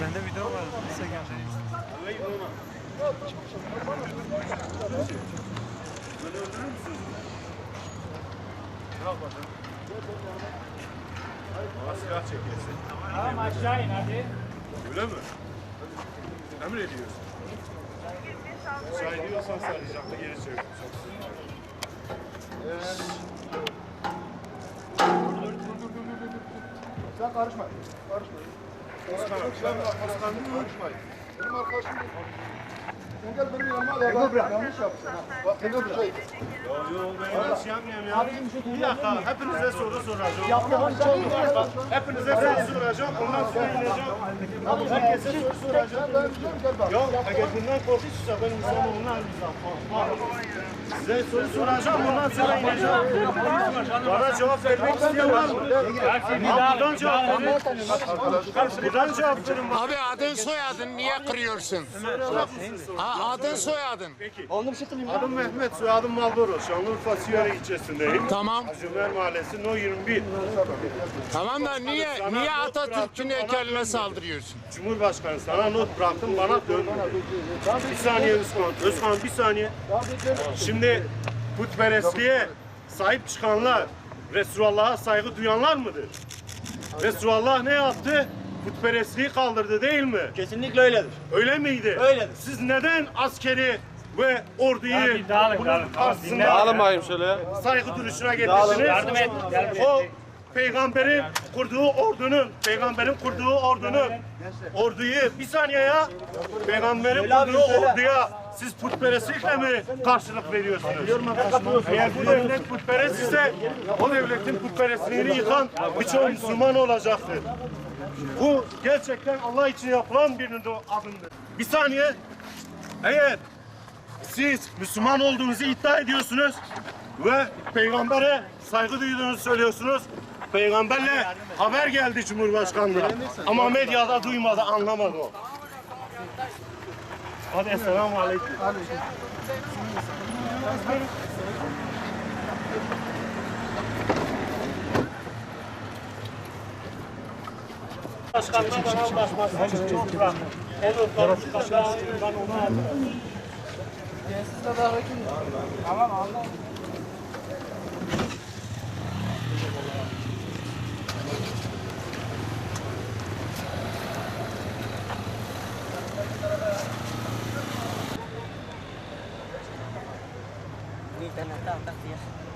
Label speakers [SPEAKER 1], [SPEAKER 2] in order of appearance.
[SPEAKER 1] Bende video var. Instagram'da.
[SPEAKER 2] Silah çekersin.
[SPEAKER 3] Tamam aşağı in hadi.
[SPEAKER 2] Öyle mi? Emrediyorsun. Müsaade ediyorsan saracakla geri çevir.
[SPEAKER 4] Sen karışma. Karışma.
[SPEAKER 2] Osman abi.
[SPEAKER 4] Sen Osman karışmayın. Benim arkadaşım sen gel benim yanıma da bak. Yanlış yapsın. ha. Bak sen de bir şey.
[SPEAKER 2] Yo yo ben yanlış yapmıyorum ya. Bir dakika hepinize soru soracağım.
[SPEAKER 4] Yapma çok
[SPEAKER 2] Hepinize soru soracağım. Ondan sonra ineceğim. Herkese soru soracağım.
[SPEAKER 4] Ben diyeceğim gel bak.
[SPEAKER 2] Yok eğer bundan korkuyorsa ben İslamoğlu'na almayacağım. Size soru soracağım ondan sonra ineceğim. Bana cevap vermek isteyen var mı? Abi buradan cevap verin. Buradan cevap verin. bak.
[SPEAKER 5] Abi adın soyadın niye kırıyorsun? Ha, adın soyadın.
[SPEAKER 2] Adım Mehmet, soyadım Malboro. Şanlıurfa Siyare ilçesindeyim.
[SPEAKER 5] Tamam.
[SPEAKER 2] Acımer Mahallesi No 21.
[SPEAKER 5] Tamam da niye niye Atatürk'ün heykeline saldırıyorsun?
[SPEAKER 2] Cumhurbaşkanı sana not bıraktım bana dönmedi. Bir saniye Özkan. Özkan bir saniye. Şimdi putperestliğe sahip çıkanlar Resulullah'a saygı duyanlar mıdır? Resulullah ne yaptı? Putperestliği kaldırdı değil mi?
[SPEAKER 6] Kesinlikle öyledir.
[SPEAKER 2] Öyle miydi?
[SPEAKER 6] Öyledir.
[SPEAKER 2] Siz neden askeri ve orduyu
[SPEAKER 3] dağılın,
[SPEAKER 2] bunun
[SPEAKER 3] dağılın.
[SPEAKER 2] karşısında
[SPEAKER 3] Dağılın
[SPEAKER 2] bakayım şöyle. saygı duruşuna getirdiniz?
[SPEAKER 3] Yardım et, yardım et.
[SPEAKER 2] O peygamberin kurduğu ordunun, peygamberin kurduğu ordunun orduyu bir saniye ya. Peygamberin kurduğu orduya siz putperestlikle mi karşılık veriyorsunuz? Eğer bu devlet putperest ise o devletin putperestliğini yıkan birçok Müslüman olacaktır. Bu gerçekten Allah için yapılan bir adımdır. Bir saniye. Eğer siz Müslüman olduğunuzu iddia ediyorsunuz ve peygambere saygı duyduğunuzu söylüyorsunuz. Peygamberle haber geldi Cumhurbaşkanlığına. Ama medyada duymadı, anlamadı o. Hadi esselamu aleyküm. Başkanlığa bana ulaşması için çok bırak. En uzun başkanlığa ben onu aldım.
[SPEAKER 4] Siz de daha bakayım. Tamam anladım. Ni tan
[SPEAKER 7] atas tak dia.